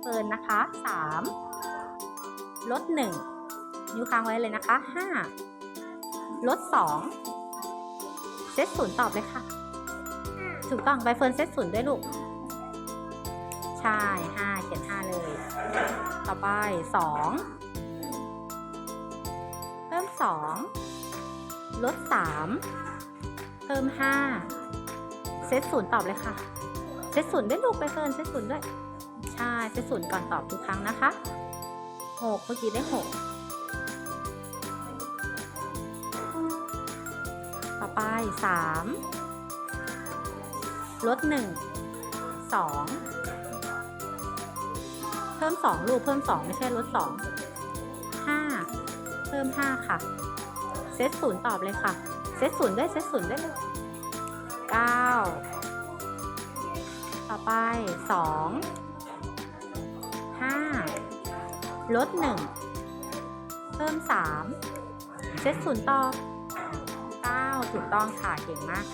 เฟิร์นนะคะสามลดหนึ่งนิ้วค้างไว้เลยนะคะห้าลดสองเซตศูนย์ตอบเลยค่ะ ถูกต้องใบเฟิร์นเซตศูนย์ด้วยลูก ใช่ห้าเขียนห้าเลย ต่อไปสองเพิ่มสองลดสามเพิ่มห้าเซตศูนย์ตอบเลยค่ะเซตศูนย์ด้วยลูกใบเฟิร์นเซตศูนย์ด้วย ใช่เซตศูนย์ก่อนตอบทุกครั้งนะคะหกเมื่อกี้ได้หกต่อไปสามลดหนึ่งสองเพิ่มสองลูกเพิ่มสองไม่ใช่ลดสองห้าเพิ่มห้าค่ะ เซตศูนย์ตอบเลยค่ะ เซตศูนย์ด้วยเซตศูนย์ด้วยเลยเก้าต่อไปสอง ลดหนึ่งเพิ่มสามเซตศูนย์ต่อเก้าถูกต้องค่ะ เก่งมาก